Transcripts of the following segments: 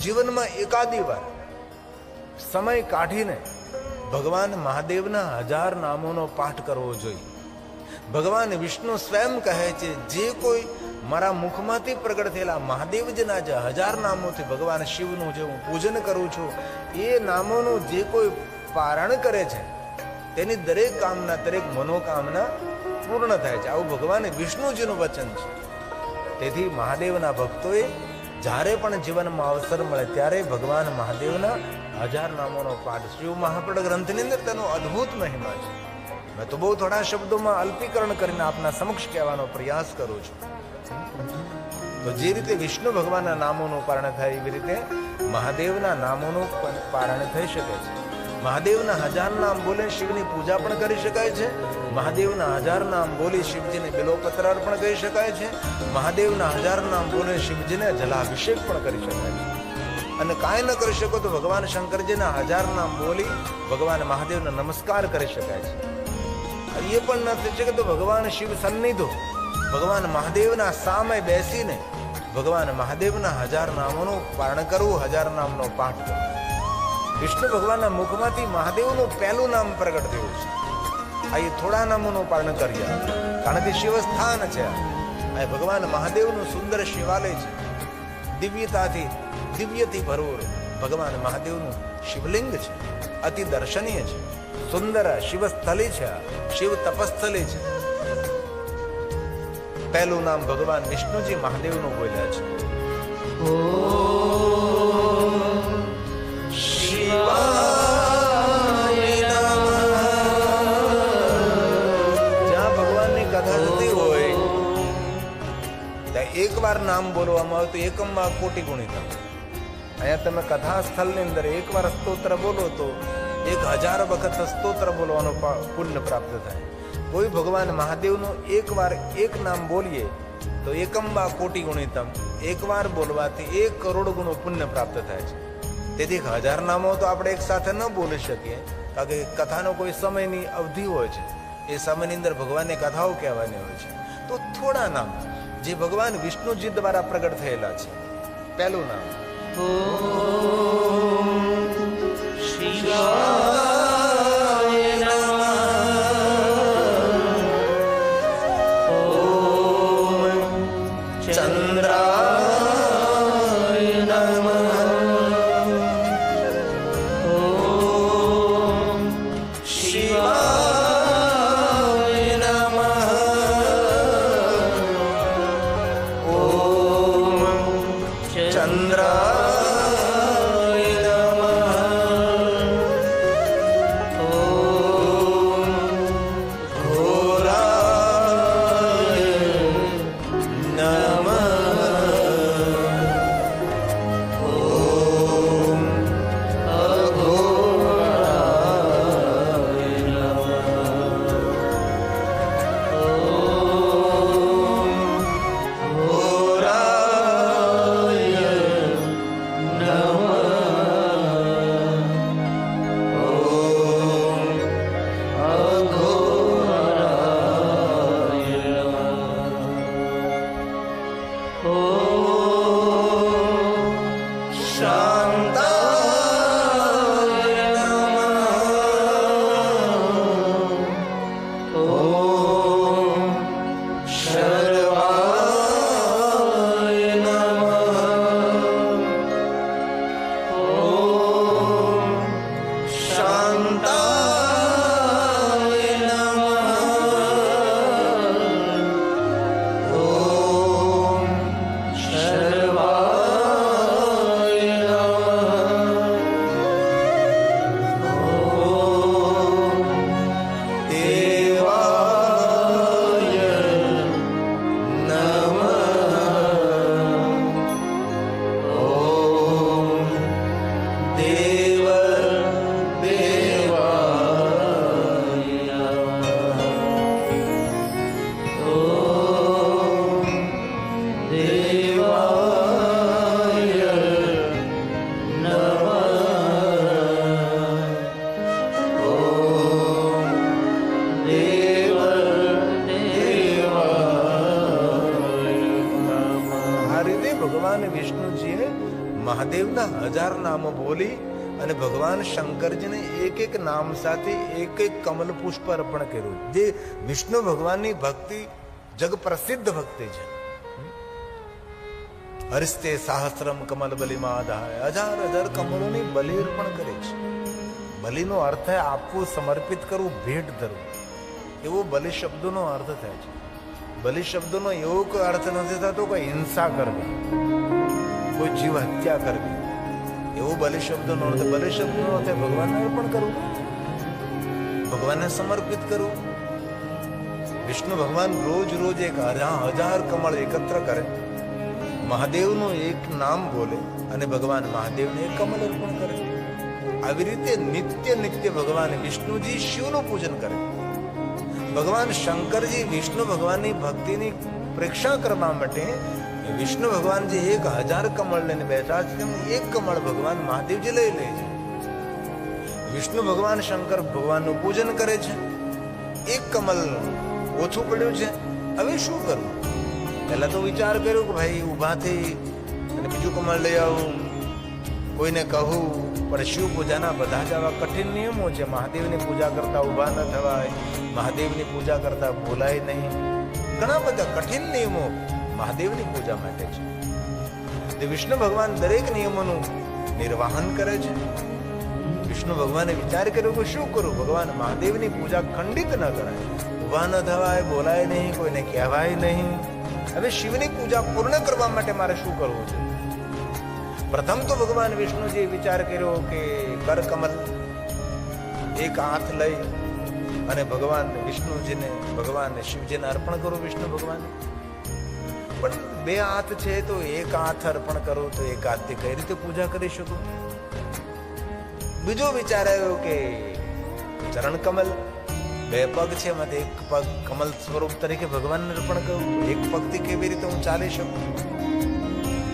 જીવનમાં એકાદી વાર સમય કાઢીને ભગવાન મહાદેવના હજાર નામોનો પાઠ કરવો જોઈએ. ભગવાન વિષ્ણુ સ્વયં કહે છે, જે કોઈ મારા મુખમાંથી પ્રગટ થયેલા મહાદેવજીના જે હજાર નામોથી ભગવાન શિવનું જે હું પૂજન કરું છું, એ નામોનું જે કોઈ પારણ કરે છે, તેની દરેક કામના, દરેક મનોકામના પૂર્ણ થાય છે. આવું ભગવાન વિષ્ણુજીનું વચન છે. તેથી મહાદેવના ભક્તોએ જ્યારે પણ જીવનમાં અવસર મળે ત્યારે ભગવાન મહાદેવના હજાર નામોનો પાઠ શિવ મહાપડ ગ્રંથની અંદર તેનો અદ્ભુત મહિમા છે. મેં તો બહુ થોડા શબ્દોમાં અલ્પીકરણ કરીને આપના સમક્ષ કહેવાનો પ્રયાસ કરું છું. તો જે રીતે વિષ્ણુ ભગવાનના નામોનું પારણ થાય, એવી રીતે મહાદેવના નામોનું પણ પારણ થઈ શકે છે. મહાદેવના હજાર નામ બોલે શિવની પૂજા પણ કરી શકાય છે. મહાદેવના હજાર નામ બોલી શિવજીને બિલોપત્ર અર્પણ કરી શકાય છે. મહાદેવના હજાર નામ બોલે શિવજીને જલાભિષેક પણ કરી શકાય છે. અને કાંઈ ન કરી શકો તો ભગવાન શંકરજીના હજાર નામ બોલી ભગવાન મહાદેવને નમસ્કાર કરી શકાય છે. એ પણ ન થઈ શકે તો ભગવાન શિવ સન્નિધો, ભગવાન મહાદેવના સામે બેસીને ભગવાન મહાદેવના હજાર નામોનું પારણ કરવું, હજાર નામનો પાઠ કરવો. વિષ્ણુ ભગવાનના મુખમાંથી મહાદેવનું પહેલું નામ પ્રગટ થયું છે. આ એ થોડા નામોનું પાલન કરીએ કારણ કે શિવસ્થાન છે. આ ભગવાન મહાદેવનું સુંદર શિવાલય છે. દિવ્યતાથી, દિવ્યથી ભરવું ભગવાન મહાદેવનું શિવલિંગ છે. અતિ દર્શનીય છે. સુંદર શિવસ્થલી છે. શિવ તપસ્થલી છે. પહેલું નામ ભગવાન વિષ્ણુજી મહાદેવનું બોલ્યા છે. જ્યાં એકવાર નામ બોલવામાં આવે તો એકમમાં કોટી ગુણિત અહીંયા તમે કથા સ્થળની અંદર એકવાર સ્તોત્ર બોલો તો એક હજાર વખત સ્તોત્ર બોલવાનો પુણ્ય પ્રાપ્ત થાય. કોઈ ભગવાન મહાદેવનું એકવાર એક નામ બોલીએ તો એકંબા કોટી ગુણિતમ એકવાર બોલવાથી એક કરોડ ગુણો પુણ્ય પ્રાપ્ત થાય છે. તેથી હજાર નામો તો આપણે એક સાથે ન બોલી શકીએ. કારણ કે કથાનો કોઈ સમયની અવધિ હોય છે. એ સમયની અંદર ભગવાનની કથાઓ કહેવાની હોય છે. તો થોડા નામ જે ભગવાન વિષ્ણુજી દ્વારા પ્રગટ થયેલા છે. પહેલું નામ. ચંદ્રાય નામો બોલી અને ભગવાન શંકરજીને એક એક નામ સાથે એક એક કમલ પુષ્પ અર્પણ કર્યું. જે વિષ્ણુ ભગવાનની ભક્તિ જગ પ્રસિદ્ધ ભક્તિ છે. હરિસ્તે સહસ્રમ કમલ બલિમાં દહાય હજાર હજાર કમલોની બલિ અર્પણ કરે છે. બલિનો અર્થ આપવું, સમર્પિત કરવું, ભેટ ધરવું. એવો બલિ શબ્દનો અર્થ થાય છે. બલિ શબ્દનો એવો કોઈ અર્થ નથી થતો કોઈ હિંસા કરવી. કોઈ જીવ હત્યા કરવી. એવો બલિ શબ્દનો અર્થ બલિ શબ્દનો અર્થ ભગવાનને અર્પણ કરવું. ભગવાનને સમર્પિત કરવું. વિષ્ણુ ભગવાન રોજ રોજ એક હજાર કમળ એકત્ર કરે. મહાદેવનું એક નામ બોલે અને ભગવાન મહાદેવને એક કમળ અર્પણ કરે. આવી રીતે નિત્ય નિત્ય ભગવાન વિષ્ણુજી શિવનું પૂજન કરે. ભગવાન શંકરજી વિષ્ણુ ભગવાનની ભક્તિની પ્રેક્ષા કરવા માટે વિષ્ણુ ભગવાન જે એક હજાર કમળ લઈને બેઠા છે. તેમ એક કમળ ભગવાન મહાદેવજી લઈ લે છે. વિષ્ણુ ભગવાન શંકર ભગવાનનું પૂજન કરે છે. એક કમલ ઓછું પડ્યું છે. હવે શું કરવું? પહેલા તો વિચાર કર્યો કે ભાઈ ઊભા થઈ અને બીજું કમળ લઈ આવું. કોઈને કહું, પણ શિવ પૂજાના બધા જ આવા કઠિન નિયમો છે. મહાદેવની પૂજા કરતા ઊભા ન થવાય. મહાદેવની પૂજા કરતા બોલાય નહીં. ઘણા બધા કઠિન નિયમો મહાદેવની પૂજા માટે છે. તે વિષ્ણુ ભગવાન દરેક નિયમોનું નિર્વાહન કરે છે. વિષ્ણુ ભગવાને વિચાર કર્યો કે શું કરું? ભગવાન મહાદેવની પૂજા ખંડિત ન કરાય. ઊભા ન થવાય બોલાય નહીં, કોઈને કહેવાય નહીં. હવે શિવની પૂજા પૂર્ણ કરવા માટે મારે શું કરવું છે? પ્રથમ તો ભગવાન વિષ્ણુજીએ વિચાર કર્યો કે કર કમલ એક હાથ લઈ અને ભગવાન વિષ્ણુજીને, ભગવાન શિવજીને અર્પણ કરો વિષ્ણુ ભગવાન પણ બે હાથ છે તો એક હાથ અર્પણ કરો, તો એક હાથથી કઈ રીતે પૂજા કરી શકો? બીજો વિચાર આવ્યો કે ચરણ કમલ, બે પગ છે એમાંથી એક પગ કમલ સ્વરૂપ તરીકે ભગવાનને અર્પણ કરું, એક પગથી કેવી રીતે હું ચાલી શકું?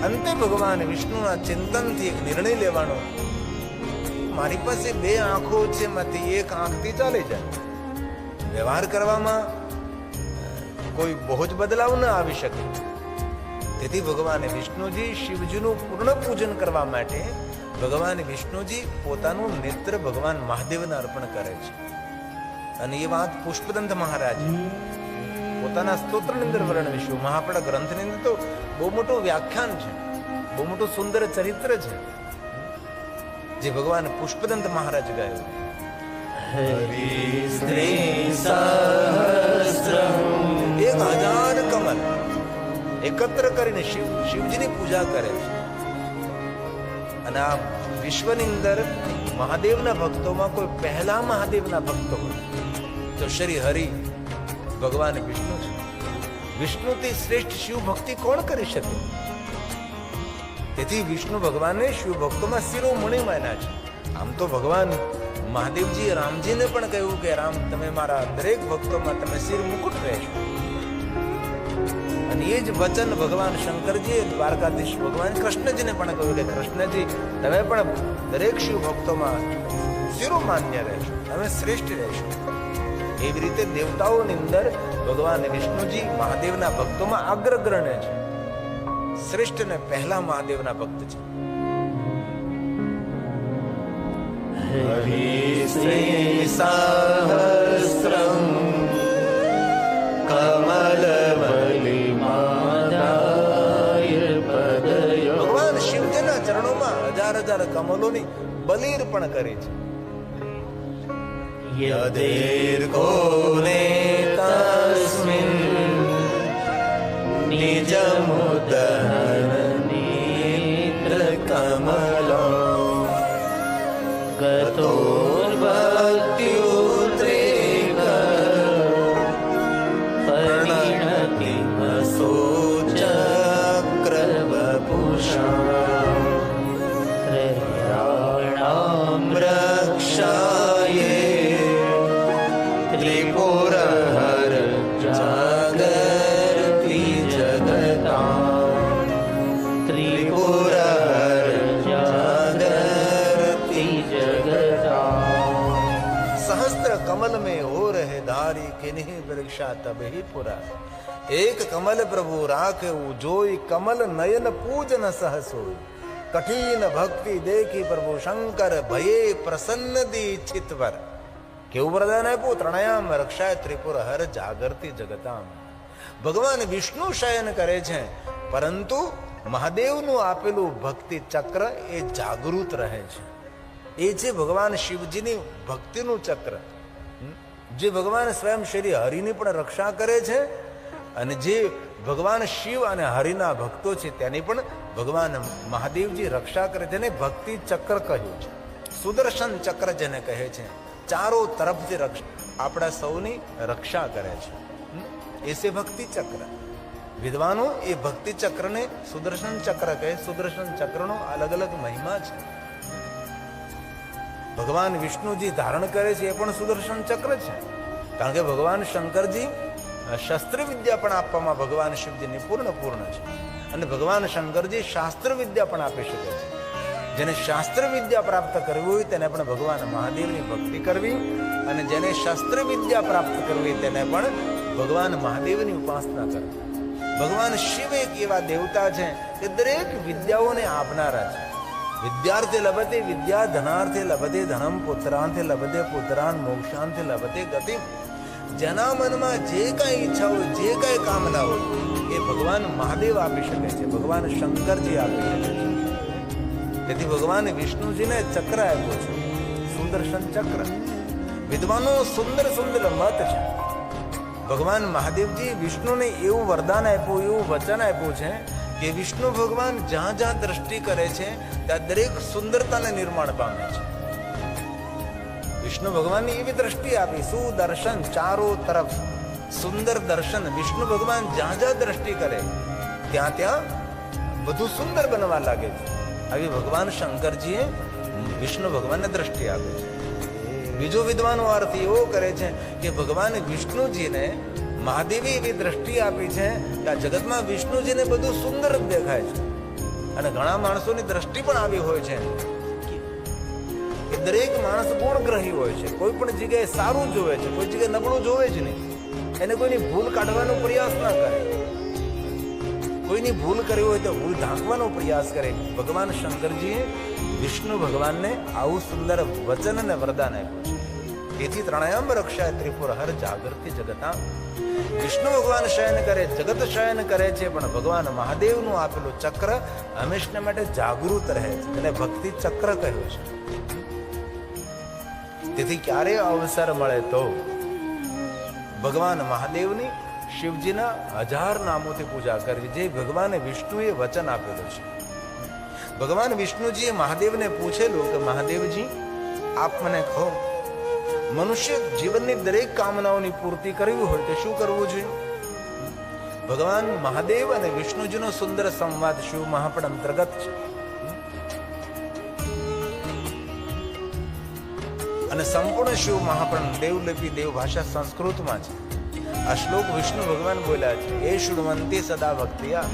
અંતે ભગવાન વિષ્ણુના ચિંતનથી એક નિર્ણય લેવાનો, મારી પાસે બે આંખો છે એમાંથી એક આંખથી ચાલી જાય. વ્યવહાર કરવામાં કોઈ બહુ જ બદલાવ ન આવી શકે. તેથી ભગવાન વિષ્ણુજી શિવજીનું પૂર્ણ પૂજન કરવા માટે ભગવાન વિષ્ણુજી પોતાનું નેત્ર ભગવાન મહાદેવને અર્પણ કરે છે. અને એ વાત પુષ્પદંત મહારાજ પોતાના સ્તોત્રની અંદર વર્ણવીશું મહાપડા ગ્રંથની અંદર તો બહુ મોટું વ્યાખ્યાન છે, બહુ મોટું સુંદર ચરિત્ર છે, જે ભગવાન પુષ્પદંત મહારાજ ગાયું. કમલ એકત્ર કરીને શિવ, શિવજીની પૂજા કરે છે. અને આ વિશ્વની અંદર મહાદેવના ભક્તોમાં કોઈ પહેલા મહાદેવના ભક્તો હોય, તો શ્રી હરિ ભગવાન વિષ્ણુ છે. વિષ્ણુથી શ્રેષ્ઠ શિવ ભક્તિ કોણ કરી શકે? તેથી વિષ્ણુ ભગવાનને શિવ ભક્તોમાં શિરોમણી માન્યા છે. આમ તો ભગવાન મહાદેવજી રામજીને પણ કહ્યું કે, રામ, તમે મારા દરેક ભક્તોમાં તમે શિર મુકુટ રહેશો. અને એ જ વચન ભગવાન શંકરજીએ દ્વારકાધીશ ભગવાન કૃષ્ણજીને પણ કહ્યું કે કૃષ્ણજી, તમે પણ દરેક શિવ ભક્તોમાં શિરોમાન્ય રહેશો, તમે શ્રેષ્ઠ રહેશો. એવી રીતે દેવતાઓની અંદર ભગવાન વિષ્ણુજી મહાદેવના ભક્તોમાં અગ્રગ્રણ્ય છે. શ્રેષ્ઠ ને પહેલા મહાદેવના ભક્ત છે. હરિશ્રીસહસ્રમ કમલવલિમાદાય હજાર કમલોની બલીર પણ કરી છે. નિજમુદહર નેત્ર કમલ પ્રભુ રાખવું જોઈ કમલ નયન પૂજન સહસોઈ કઠિન ભક્તિ દેખી પ્રભુ શંકર ભયે પ્રસન્ન દી ચિતવર કેવું વરદાન આપ્યું? ત્રણયામ રક્ષાય ત્રિપુર હર જાગરતી જગતામ. ભગવાન વિષ્ણુ શયન કરે છે, પરંતુ મહાદેવનું આપેલું ભક્તિ ચક્ર એ જાગૃત રહે છે. એ છે ભગવાન શિવજીની ભક્તિનું ચક્ર જે ભગવાન સ્વયં શ્રી હરિની પણ રક્ષા કરે છે અને જે ભગવાન શિવ અને હરિના ભક્તો છે, તેની પણ ભગવાન મહાદેવજી રક્ષા કરે જેને ભક્તિ ચક્ર કહ્યું છે. સુદર્શન ચક્ર જેને કહે છે, ચારો તરફથી રક્ષા, આપણા સૌની રક્ષા કરે છે. એસે ભક્તિ ચક્ર. વિદ્વાનો, એ ભક્તિ ચક્રને સુદર્શન ચક્ર કહે, સુદર્શન ચક્રનો અલગ અલગ મહિમા છે. ભગવાન વિષ્ણુજી ધારણ કરે છે, એ પણ સુદર્શન ચક્ર છે. કારણ કે ભગવાન શંકરજી શસ્ત્ર વિદ્યા પણ આપવામાં ભગવાન શિવજી નિપૂર્ણ પૂર્ણ છે. અને ભગવાન શંકરજી શાસ્ત્ર વિદ્યા પણ આપી શકે છે. જેને શાસ્ત્ર વિદ્યા પ્રાપ્ત કરવી હોય તેને પણ ભગવાન મહાદેવની ભક્તિ કરવી અને જેને શાસ્ત્ર વિદ્યા પ્રાપ્ત કરવી તેને પણ ભગવાન મહાદેવની ઉપાસના કરવી. ભગવાન શિવ એક એવા દેવતા છે કે દરેક વિદ્યાઓને આપનારા છે. વિદ્યાર્થી લભતે વિદ્યા, ધનાર્થે લભતે ધનમ પુત્રાંથે લભતે પુત્રાન મોક્ષાંથે લભતે ગતિ જેના મનમાં જે કાંઈ ઈચ્છા હોય, જે કાંઈ કામના હોય, એ ભગવાન મહાદેવ આપી શકે છે, ભગવાન શંકરજી આપી શકે છે. તેથી ભગવાન વિષ્ણુજીને ચક્ર આપ્યો છે સુદર્શન ચક્ર વિદ્વાનો સુંદર સુંદર મત છે. ભગવાન મહાદેવજી વિષ્ણુને એવું વરદાન આપ્યું, એવું વચન આપ્યું છે કે વિષ્ણુ ભગવાન જ્યાં જ્યાં દ્રષ્ટિ કરે છે, ત્યાં દરેક સુંદરતાને નિર્માણ પામે છે. વિષ્ણુ ભગવાનની એવી દ્રષ્ટિ આપી, સુદર્શન ચારો તરફ, સુંદર દર્શન, વિષ્ણુ ભગવાન જ્યાં જ્યાં દ્રષ્ટિ કરે, ત્યાં ત્યાં બધું સુંદર બનવા લાગે છે. આવી ભગવાન શંકરજીએ વિષ્ણુ ભગવાનને દ્રષ્ટિ આપે છે. બીજો વિદ્વાનો અર્થ એવો કરે છે કે ભગવાન વિષ્ણુજીને મહાદેવી એવી દ્રષ્ટિ આપી છે કે આ જગતમાં વિષ્ણુજીને બધું સુંદર દેખાય છે. અને ઘણા માણસોની દ્રષ્ટિ પણ આવી હોય છે. દરેક માણસ ગુણગ્રહી હોય છે. કોઈ પણ જગ્યાએ સારું જોવે છે, કોઈ જગ્યાએ નબળું જોવે જ નહીં. એને કોઈની ભૂલ કાઢવાનો પ્રયાસ ના કરે. કોઈની ભૂલ કરી હોય તો ભૂલ ઢાંકવાનો પ્રયાસ કરે. ભગવાન શંકરજીએ વિષ્ણુ ભગવાનને આવું સુંદર વચન અને વરદાન આપ્યું છે. તેથી ત્રણયમ રક્ષા ત્રિપુર હર જાગૃતિ જગતા. વિષ્ણુ ભગવાન શયન કરે, જગત શયન કરે છે, પણ ભગવાન મહાદેવનું આપેલું ચક્ર હંમેશને માટે જાગૃત રહે છે. એને ભક્તિ ચક્ર કહ્યું છે. તેથી ક્યારે અવસર મળે તો? ભગવાન મહાદેવની શિવજીના હજાર નામોથી પૂજા કરવી જે ભગવાન વિષ્ણુએ વચન આપેલું છે ભગવાન વિષ્ણુજીએ મહાદેવને પૂછેલું કે મહાદેવજી, આપ મને કહો, મનુષ્ય જીવનની દરેક કામનાઓની પૂર્તિ કરવી હોય તો શું કરવું જોઈએ? ભગવાન મહાદેવ અને વિષ્ણુજીનો સુંદર સંવાદ શિવ મહાપણ અંતર્ગત છે. અને સંપૂર્ણ શિવ મહાપણ દેવલિપિ દેવ ભાષા સંસ્કૃતમાં છે. આ શ્લોક વિષ્ણુ ભગવાન બોલ્યા છે. એ શુણવંતી સદા ભક્તિયા.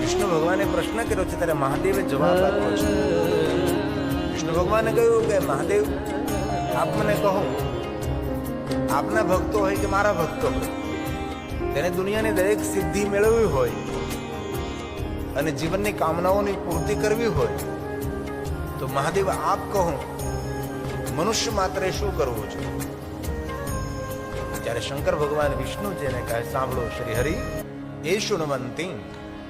વિષ્ણુ ભગવાને પ્રશ્ન કર્યો છે, ત્યારે મહાદેવે જવાબ આપ્યો છે. વિષ્ણુ ભગવાને કહ્યું કે, મહાદેવ, આપ મને કહો. આપના ભક્તો હોય કે મારા ભક્તો હોય? તેને દુનિયાની દરેક સિદ્ધિ મેળવવી હોય અને જીવનની કામનાઓની પૂર્તિ કરવી હોય? તો મહાદેવ, આપ કહો. મનુષ્ય માત્રે શું કરવું જોઈએ ત્યારે શંકર ભગવાન વિષ્ણુ જેને કહે સાંભળો શ્રી હરિ એ શુણવંતી.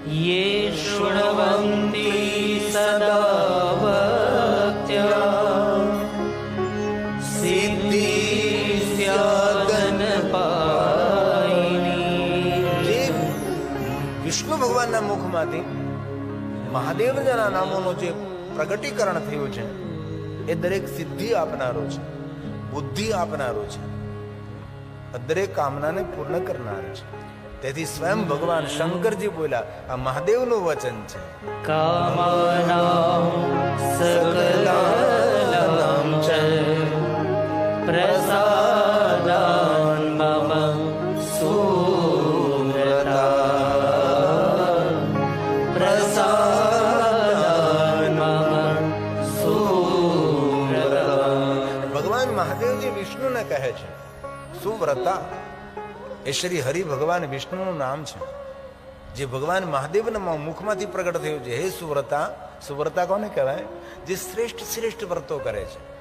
યે શુણવંતી સદા સિદ્ધિ વિષ્ણુ ભગવાનના મુખમાંથી મહાદેવના નામોનું જે પ્રગટીકરણ થયું છે એ દરેક સિદ્ધિ આપનારો છે, બુદ્ધિ આપનારો છે દરેક કામનાને પૂર્ણ કરનારો છે. તેથી સ્વયં ભગવાન શંકરજી બોલ્યા, આ મહાદેવનું વચન છે. કામના પ્રસાદ સુવ્રતા એ શ્રી હરિ ભગવાન વિષ્ણુનું નામ છે. જે ભગવાન મહાદેવના મુખમાંથી પ્રગટ થયું છે. હે સુવ્રતા સુવ્રતા કોને કહેવાય? જે શ્રેષ્ઠ શ્રેષ્ઠ વ્રતો કરે છે.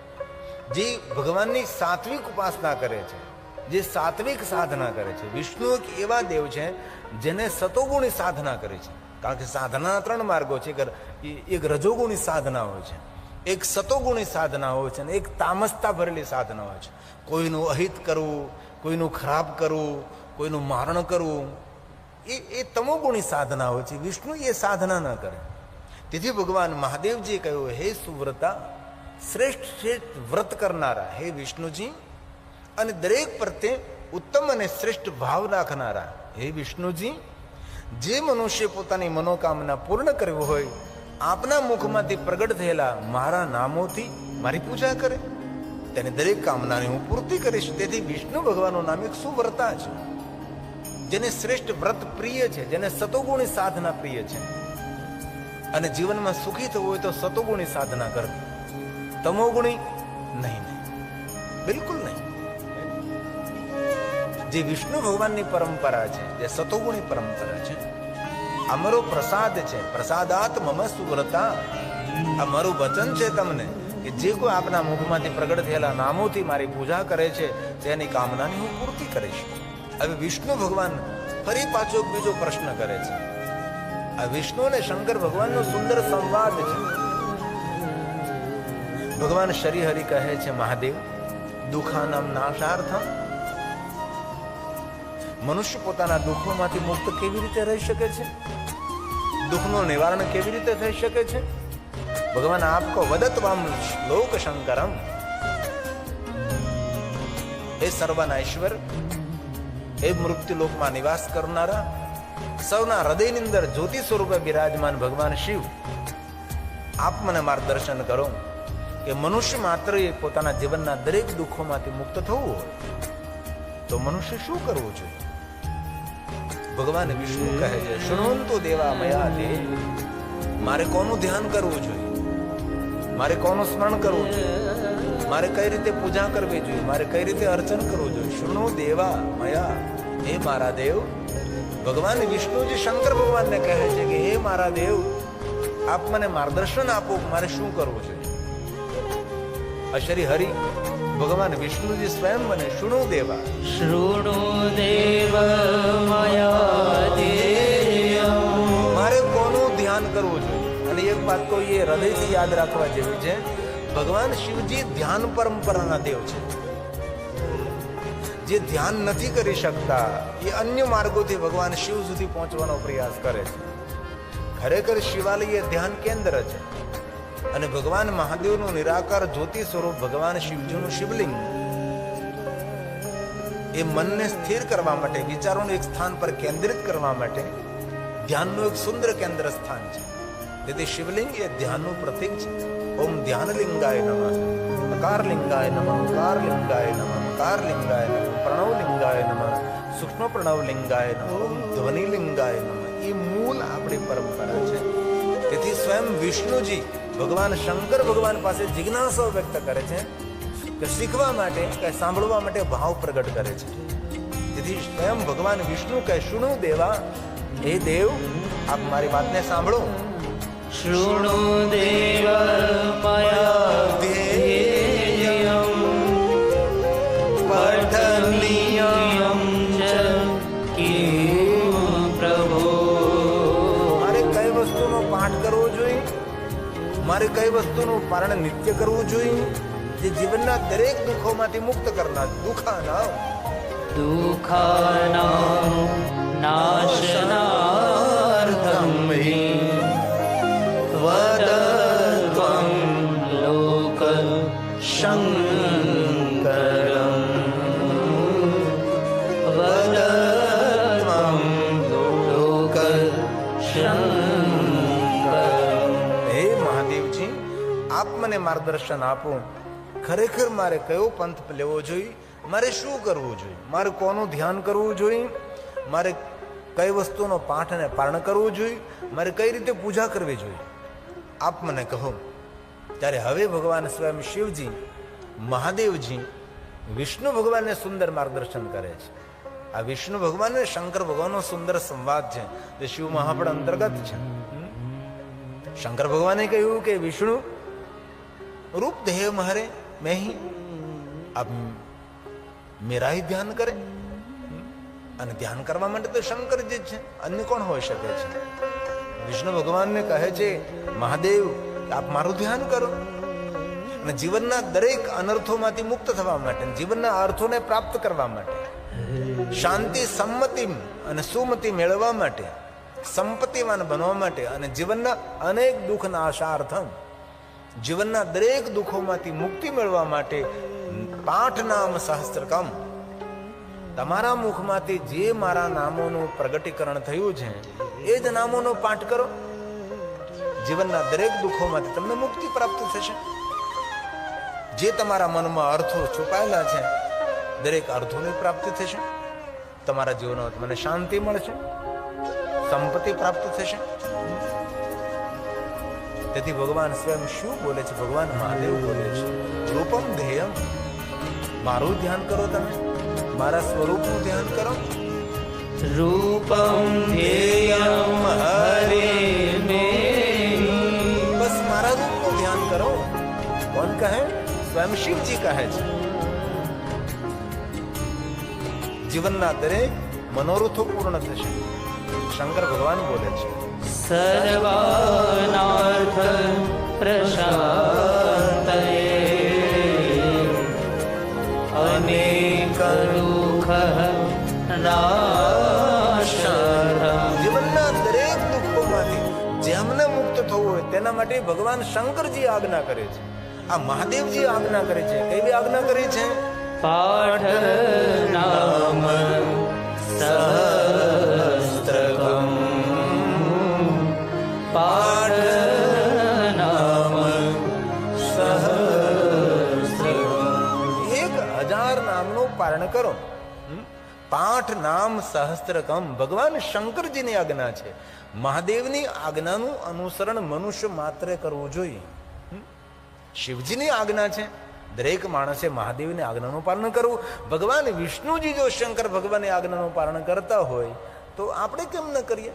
જે ભગવાનની સાત્વિક ઉપાસના કરે છે. જે સાત્વિક સાધના કરે છે. વિષ્ણુ એક એવા દેવ છે જેને સતોગુણી સાધના કરે છે. કારણ કે સાધનાના ત્રણ માર્ગો છે. એક રજોગુણી સાધના હોય છે. એક સતોગુણી સાધના હોય છે અને એક તામસતા ભરેલી સાધના હોય છે. કોઈનું અહિત કરવું, કોઈનું ખરાબ કરવું, કોઈનું મારણ કરવું, એ એ તમોગુણી સાધના હોય છે. વિષ્ણુ એ સાધના ન કરે. તેથી ભગવાન મહાદેવજીએ કહ્યું, હે સુવ્રતા, શ્રેષ્ઠ શ્રેષ્ઠ વ્રત કરનારા, હે વિષ્ણુજી, અને દરેક પ્રત્યે ઉત્તમ અને શ્રેષ્ઠ ભાવ રાખનારા, હે વિષ્ણુજી, જે મનુષ્ય પોતાની મનોકામના પૂર્ણ કરવી હોય આપના મુખમાંથી પ્રગટ થયેલા મારા નામોથી મારી પૂજા કરે. તેની દરેક કામનાની હું પૂર્તિ કરીશ. તેથી વિષ્ણુ ભગવાનનું નામ એક સુવ્રતા છે, જેને શ્રેષ્ઠ વ્રત પ્રિય છે, જેને સતોગુણી સાધના પ્રિય છે. અને જીવનમાં સુખી થવું હોય તો સતોગુણી સાધના કરવી તમોગુણી નહીં નહીં. બિલકુલ નહીં. જે વિષ્ણુ ભગવાનની પરંપરા છે, જે સતોગુણી પરંપરા છે અમારો પ્રસાદ છે. પ્રસાદાત મમ સુવ્રતા. અમારું વચન છે તમને કે જે કોઈ આપના મુખમાંથી પ્રગટ થયેલા નામોથી મારી પૂજા કરે છે, તેની કામનાની હું પૂર્તિ કરીશ. હવે વિષ્ણુ ભગવાન ફરી પાછો બીજો પ્રશ્ન કરે છે. આ વિષ્ણુ અને શંકર ભગવાનનો સુંદર સંવાદ છે. ભગવાન શ્રીહરિ કહે છે, મહાદેવ, દુખાનામ નાશાર્થમ મનુષ્ય પોતાના દુઃખોમાંથી મુક્ત કેવી રીતે રહી શકે છે? દુઃખનું નિવારણ કેવી રીતે થઈ શકે છે? ભગવાન આપકો વદતવામ લોક શંકરમ એ સર્વના ઈશ્વર એ મૃત્યુલોકમાં નિવાસ કરનારા, સૌના હૃદયની અંદર જ્યોતિ સ્વરૂપે બિરાજમાન ભગવાન શિવ, આપ મને માર્ગદર્શન કરો કે મનુષ્ય માત્ર એ પોતાના જીવનના દરેક દુઃખોમાંથી મુક્ત થવું હોય. તો મનુષ્ય શું કરવું જોઈએ? ભગવાન વિષ્ણુ કહે છે શુણવંતો દેવા મયા દે મારે કોનું ધ્યાન કરવું જોઈએ? મારે કોનું સ્મરણ કરવું જોઈએ? મારે કઈ રીતે પૂજા કરવી જોઈએ? મારે કઈ રીતે અર્ચન કરવું જોઈએ? શુણો દેવા મયા હે મારા દેવ. ભગવાન વિષ્ણુજી શંકર ભગવાનને કહે છે કે, હે મારા દેવ, આપ મને માર્ગદર્શન આપો મારે શું કરવું જોઈએ અશરી હરિ ભગવાન વિષ્ણુજી સ્વયં મને શૃણુ દેવા. શૃણુ દેવ માયા મારે કોનું ધ્યાન કરવું જોઈએ? અને એક વાત તો એ હૃદયથી યાદ રાખવા જેવી છે ભગવાન શિવજી ધ્યાન પરંપરાના દેવ છે. જે ધ્યાન નથી કરી શકતા એ અન્ય માર્ગોથી ભગવાન શિવ સુધી પહોંચવાનો પ્રયાસ કરે છે. ખરેખર શિવાલય એ ધ્યાન કેન્દ્ર છે. અને ભગવાન મહાદેવનું નિરાકાર જ્યોતિ સ્વરૂપ ભગવાન શિવજીનું શિવલિંગ. એ મનને સ્થિર કરવા માટે, વિચારોને એક સ્થાન પર કેન્દ્રિત કરવા માટે ધ્યાનનું એક સુંદર કેન્દ્ર સ્થાન છે. તેથી શિવલિંગ એ ધ્યાનનું પ્રતીક છે. ઓમ ધ્યાનલિંગાય નમઃ અકાર લિંગાય નમઃ ઉકાર લિંગાય નમઃ મકાર લિંગાય નમઃ પ્રણવ લિંગાય નમઃ સૂક્ષ્મ પ્રણવ લિંગાય નમઃ, ઓમ ધ્વનિ લિંગાય નમઃ. એ મૂળ આપણી પરંપરા છે. તેથી સ્વયં વિષ્ણુજી ભગવાન શંકર ભગવાન પાસે જિજ્ઞાસો વ્યક્ત કરે છે કે શીખવા માટે કે સાંભળવા માટે ભાવ પ્રગટ કરે છે. તેથી સ્વયં ભગવાન વિષ્ણુ કહે શુણુ દેવા હે દેવ આપ મારી વાતને સાંભળો. શૃણુ દેવ મયા મારે કઈ વસ્તુનું પારણ નિત્ય કરવું જોઈએ? જે જીવનના દરેક દુઃખોમાંથી મુક્ત કરનાર દુઃખાના દુખાના નાશનાર્થમ વદ લોક શંકરમ મને માર્ગદર્શન આપું. ખરેખર મારે કયો પંથ લેવો જોઈએ? મારે શું કરવું જોઈએ? મારે કોનું ધ્યાન કરવું જોઈએ? મારે કઈ વસ્તુનો પાઠ અને પારણ કરવું જોઈએ? મારે કઈ રીતે પૂજા કરવી જોઈએ? આપ મને કહો. ત્યારે હવે ભગવાન સ્વયં શિવજી, મહાદેવજી, વિષ્ણુ ભગવાનને સુંદર માર્ગદર્શન કરે છે. આ વિષ્ણુ ભગવાન અને શંકર ભગવાનનો સુંદર સંવાદ છે. જે શિવ મહાપણ અંતર્ગત છે. શંકર ભગવાને કહ્યું કે, વિષ્ણુ રૂપ દેહ મહરે મેં ही अब मेरा ही ધ્યાન કરે અને ધ્યાન કરવા માટે તો શંકર જ છે અન્ય કોણ હોઈ શકે છે વિષ્ણુ ભગવાનને કહે છે મહાદેવ આપ મારું ધ્યાન કરો અને જીવનના દરેક અનર્થોમાંથી મુક્ત થવા માટે જીવનના અર્થોને પ્રાપ્ત કરવા માટે શાંતિ સંમતિ અને સુમતિ મેળવવા માટે સંપત્તિવાન બનવા માટે અને જીવનના અનેક દુઃખના આશાર્થમ જીવનના દરેક દુઃખોમાંથી મુક્તિ મેળવવા માટે પાઠ નામ સહસ્ત્રકમ તમારા મુખમાંથી જે મારા નામોનું પ્રગટીકરણ થયું છે, એ જ નામોનો પાઠ કરો. જીવનના દરેક દુઃખોમાંથી તમને મુક્તિ પ્રાપ્ત થશે. જે તમારા મનમાં અર્થો છુપાયેલા છે, દરેક અર્થોની પ્રાપ્તિ થશે. તમારા જીવનમાં તમને શાંતિ મળશે, સંપત્તિ પ્રાપ્ત થશે. તેથી ભગવાન સ્વયં શું બોલે છે? ભગવાન મહાદેવ બોલે છે. રૂપમ ધ્યેયમ મારું ધ્યાન કરો તમે. મારા સ્વરૂપનું ધ્યાન કરો. રૂપમ ધ્યેયમ હરે મે. બસ મારા રૂપનું ધ્યાન કરો. કોણ કહે? સ્વયં શિવજી કહે છે. જીવનના દરેક મનોરથો પૂર્ણ થશે. શંકર ભગવાન બોલે છે. सर्वानार्थ प्रशान्तये अनेक दुःख नाशरम् જીવનના દરેક દુઃખોમાંથી જેમને મુક્ત થવું હોય તેના માટે ભગવાન શંકરજી આજ્ઞા કરે છે આ મહાદેવજી આજ્ઞા કરે છે કેવી આજ્ઞા કરી છે पाठ नाम सहस्त्रकम् કરો? પાઠ નામ સહસ્ત્રકમ. ભગવાન શંકરજીની આજ્ઞા છે. મહાદેવની આજ્ઞાનું અનુસરણ મનુષ્ય માત્ર કરવું જોઈએ. શિવજીની આજ્ઞા છે. દરેક માણસે મહાદેવની આજ્ઞાનું પાલન કરવું. ભગવાન વિષ્ણુજી જો શંકર ભગવાનની આજ્ઞાનું પાલન કરતા હોય, તો આપણે કેમ ન કરીએ?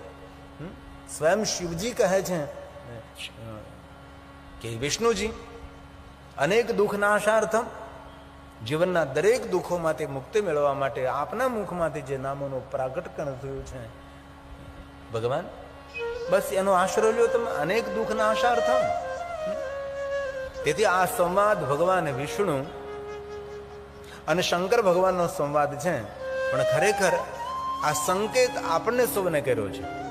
સ્વયં શિવજી કહે છે કે વિષ્ણુજી, અનેક દુઃખનાશાર્થમ જીવનના દરેક દુઃખોમાંથી મુક્તિ મેળવવા માટે આપના મુખમાંથી જે નામોનું પ્રાગટકરણ થયું છે. ભગવાન, બસ એનો આશરો લ્યો તમે, અનેક દુઃખના થાવ તેથી આ સંવાદ ભગવાન વિષ્ણુ અને શંકર ભગવાનનો સંવાદ છે. પણ ખરેખર આ સંકેત આપણને સૌને કર્યો છે.